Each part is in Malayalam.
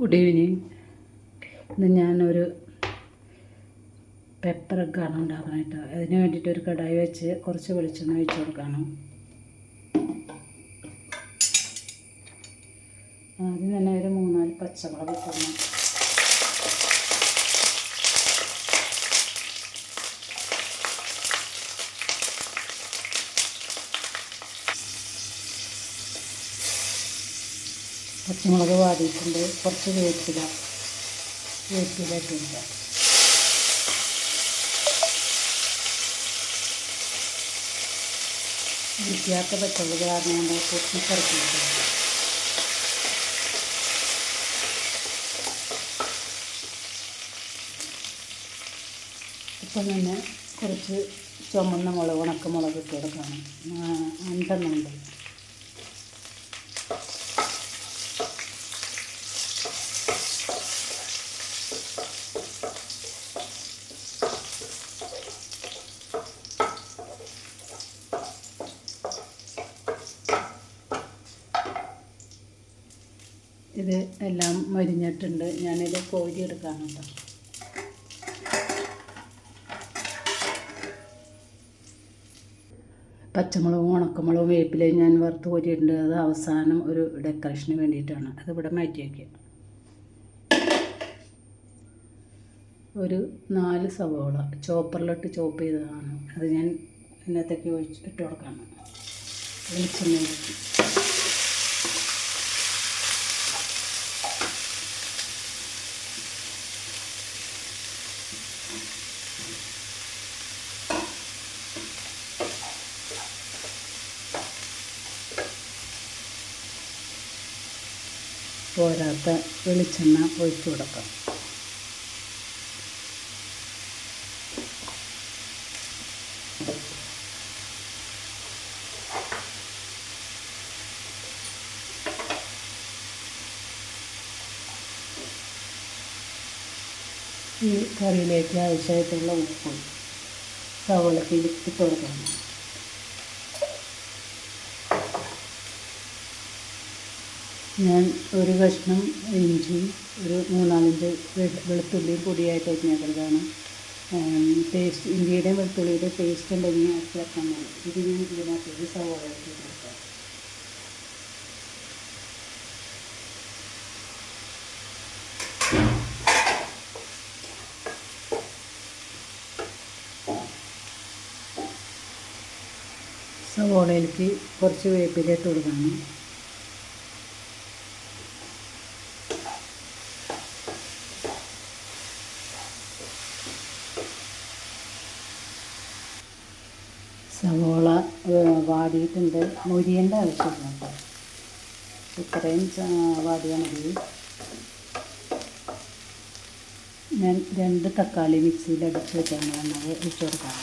ഗുഡ് ഈവനിങ് ഇന്ന് ഞാനൊരു പെപ്പർ എഗ്ഗാണ് ഉണ്ടാക്കാനായിട്ട്. അതിന് വേണ്ടിയിട്ട് ഒരു കടായി വെച്ച് കുറച്ച് വെളിച്ചെണ്ണ ഒഴിച്ച് കൊടുക്കണം. ആദ്യം തന്നെ ഒരു മൂന്നാൽ പച്ചമുളക് ഇട്ടണം പച്ചമുളക് വാടിയിട്ടുണ്ട്. കുറച്ച് വേപ്പില വേപ്പില ഇട്ടില്ല വൃത്തിയാത്ത പച്ചമുളക് കാരണം കൊണ്ട് പൊട്ടിക്കിറക്കിയിട്ടുണ്ട് ഇപ്പം തന്നെ കുറച്ച് ചുമന്ന മുളക് ഉണക്കമുളക് ഇട്ട് കൊടുക്കണം. അഞ്ചെണ്ണം ഇത് എല്ലാം മരിഞ്ഞിട്ടുണ്ട്. ഞാനിത് കോരി എടുക്കാനുണ്ട് പച്ചമുളകും ഉണക്കമുളകും വേപ്പിലയും ഞാൻ വറുത്ത് കോരിയിട്ടുണ്ട്. അത് അവസാനം ഒരു ഡെക്കറേഷന് വേണ്ടിയിട്ടാണ്. അതിവിടെ ഇവിടെ മാറ്റി വയ്ക്കുക ഒരു നാല് സവോള. ചോപ്പറിലിട്ട് ചോപ്പ് ചെയ്തതാണ്. അത് ഞാൻ ഇതിനകത്തേക്ക് ഒഴിച്ച് ഇട്ട് കൊടുക്കണം. പോരാത്ത വെളിച്ചെണ്ണ ഒഴിച്ചു കൊടുക്കാം. ഈ കറിയിലേക്ക് ആവശ്യമായിട്ടുള്ള ഉപ്പും സവളക്ക് ഇട്ട് കൊടുക്കണം. ഞാൻ ഒരു കഷ്ണം ഇഞ്ചി ഒരു മൂന്നാലഞ്ച് വെളുത്തുള്ളി പൊടിയായിട്ട് അരിഞ്ഞേക്കുന്നതാണ് പേസ്റ്റ് ഇഞ്ചിയുടെയും വെളുത്തുള്ളിയുടെ പേസ്റ്റ് ഉണ്ടെങ്കിൽ അത് ചേർക്കാൻ ഇത് ഞാൻ ഇതിനകത്തേക്ക് സവാള ഇട്ട് കൊടുക്കാം സവോളയിലേക്ക് കുറച്ച് വേപ്പിലിട്ട് കൊടുക്കണം. സവോള വാടിയിട്ടുണ്ട്. മുരിയേണ്ട ആവശ്യമില്ല കേട്ടോ ഇത്രയും വാടിയാൽ മതി. ഞാൻ രണ്ട് തക്കാളി മിക്സിയിൽ അടിച്ച് വെച്ചാണ് അത് ഇട്ട് കൊടുക്കാം.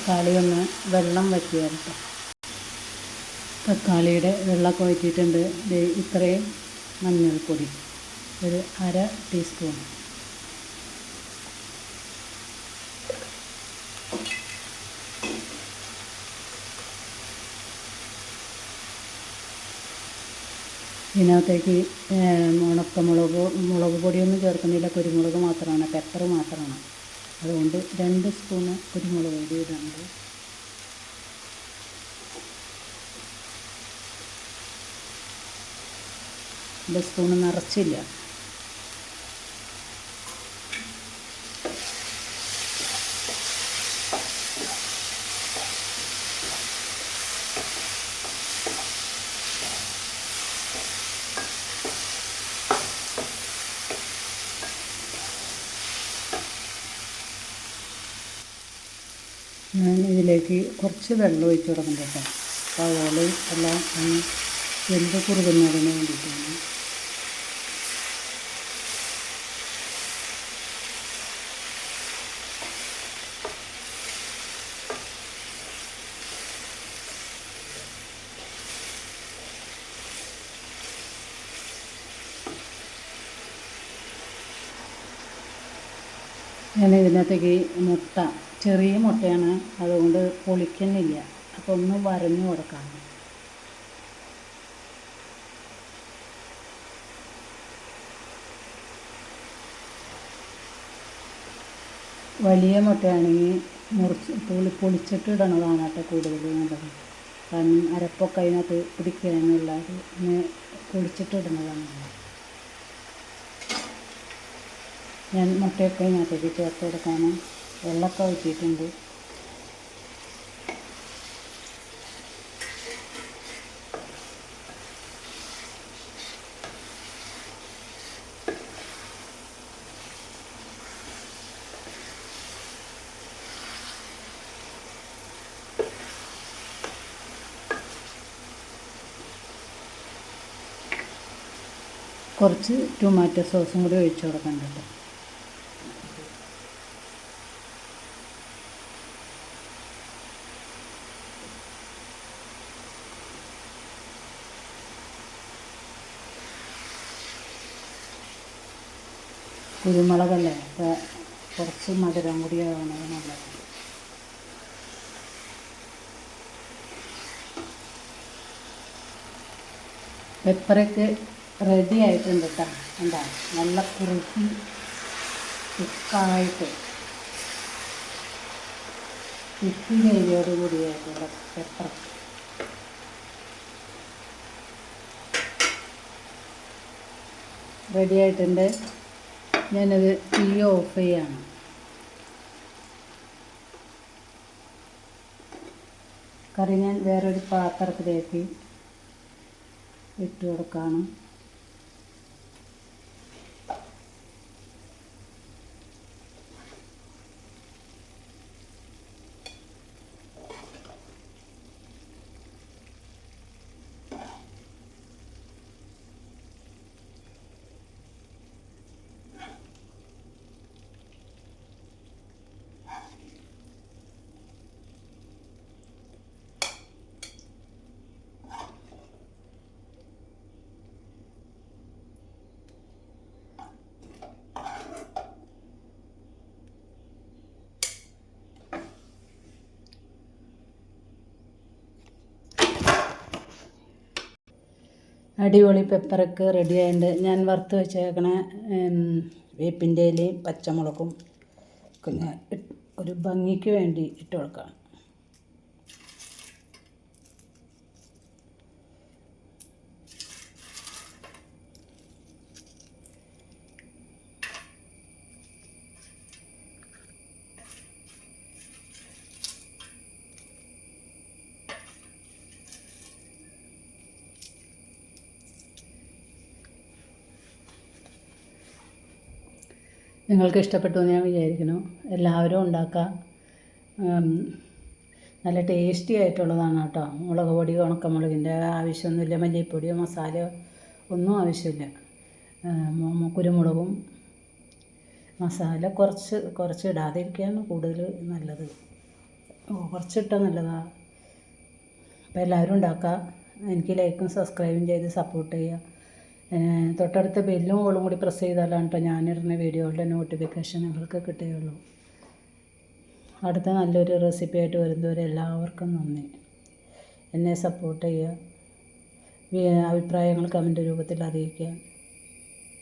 തക്കാളി ഒന്ന് വെള്ളം കേട്ടോ തക്കാളിയുടെ വെള്ളമൊക്കെ വറ്റിയിട്ടുണ്ട്. ഇത്രയും മഞ്ഞൾപ്പൊടി ഒരു അര ടീസ്പൂൺ. ഇതിനകത്തേക്ക് ഉണക്കമുളക് മുളക് പൊടിയൊന്നും ചേർക്കുന്നില്ല. കുരുമുളക് മാത്രമാണ് പെപ്പർ മാത്രമാണ്. അതുകൊണ്ട് രണ്ട് സ്പൂണ് കുരുമുളക് പൊടി ഇടുന്നുണ്ട് രണ്ട് സ്പൂണ് നിറച്ചില്ല. ഞാൻ ഇതിലേക്ക് കുറച്ച് വെള്ളം ഒഴിച്ച് കൊടുക്കും കേട്ടോ. സവോളയും എല്ലാം ഒന്ന് വെന്ത് കുറുകുന്നതിന് വേണ്ടിയിട്ടാണ്. ഞാനിതിനകത്തേക്ക് മുട്ട ചെറിയ മുട്ടയാണ്. അതുകൊണ്ട് പൊളിക്കുന്നില്ല. അപ്പോൾ ഒന്ന് വരഞ്ഞു കൊടുക്കാം. വലിയ മുട്ടയാണെങ്കിൽ മുറിച്ച് പൊളി പൊളിച്ചിട്ട് ഇടണതാണ് കേട്ടോ കൂടുതൽ നല്ലത്. കാരണം അരപ്പൊക്കെ അതിനകത്ത് പിടിക്കാനുള്ള പിന്നെ പൊളിച്ചിട്ട് ഇടുന്നതാണ്. ഞാൻ മുട്ടയൊക്കെ ഇതിനകത്തേക്ക് ചേർത്ത് കൊടുക്കാനും വെള്ളമൊക്കെ ഊറ്റിയിട്ടുണ്ട് കുറച്ച് ടൊമാറ്റോ സോസും കൂടി ഒഴിച്ച് കൊടുക്കണ്ട? കേട്ടോ കുരുമുളകല്ലേ? അപ്പോൾ കുറച്ച് മധുരം കൂടി ആവണത് നല്ലത്. പെപ്പറൊക്കെ റെഡി ആയിട്ടുണ്ട് കേട്ടോ എന്താ നല്ല കുറുക്കി തിക്കായിട്ട് തിക്കി ഏരിയയോട് കൂടിയായിട്ടുള്ള പെപ്പർ റെഡി ആയിട്ടുണ്ട്. ഞാനത് തീ ഓഫ് ചെയ്യാണ്. കറി ഞാൻ വേറൊരു പാത്രത്തിലേക്ക് ഇട്ട് കൊടുക്കാണ്. അടിപൊളി പെപ്പറൊക്കെ റെഡി ആയിട്ടുണ്ട്. ഞാൻ വറുത്ത് വെച്ചേക്കണ വേപ്പിന്റെ ഇലയും പച്ചമുളകും ഒക്കെ ഒരു ഭംഗിക്ക് വേണ്ടി ഇട്ട് കൊടുക്കാം. നിങ്ങൾക്ക് ഇഷ്ടപ്പെട്ടു എന്ന് ഞാൻ വിചാരിക്കുന്നു. എല്ലാവരും ഉണ്ടാക്കുക നല്ല ടേസ്റ്റി ആയിട്ടുള്ളതാണ് കേട്ടോ. മുളക് പൊടി ഉണക്കമുളകിന്റെ ആവശ്യമൊന്നുമില്ല. മല്ലിപ്പൊടിയോ മസാലയോ ഒന്നും ആവശ്യമില്ല. കുരുമുളകും മസാല കുറച്ച് കുറച്ച് ഇടാതിരിക്കുകയാണ് കൂടുതൽ നല്ലത്. കുറച്ചിട്ടാൽ നല്ലതാണ് അപ്പോൾ എല്ലാവരും ഉണ്ടാക്കുക എനിക്ക് ലൈക്കും സബ്സ്ക്രൈബും ചെയ്ത് സപ്പോർട്ട് ചെയ്യുക. തൊട്ടടുത്ത ബെല്ലും ഓളും കൂടി പ്രസ് ചെയ്താലാണ് കേട്ടോ ഞാനിടുന്ന വീഡിയോകളുടെ നോട്ടിഫിക്കേഷൻ നിങ്ങൾക്ക് കിട്ടുകയുള്ളൂ. അടുത്ത നല്ലൊരു റെസിപ്പി ആയിട്ട് വരുന്നവരെ എല്ലാവർക്കും നന്ദി. എന്നെ സപ്പോർട്ട് ചെയ്യുക. അഭിപ്രായങ്ങൾ കമന്റ് രൂപത്തിൽ അറിയിക്കുക.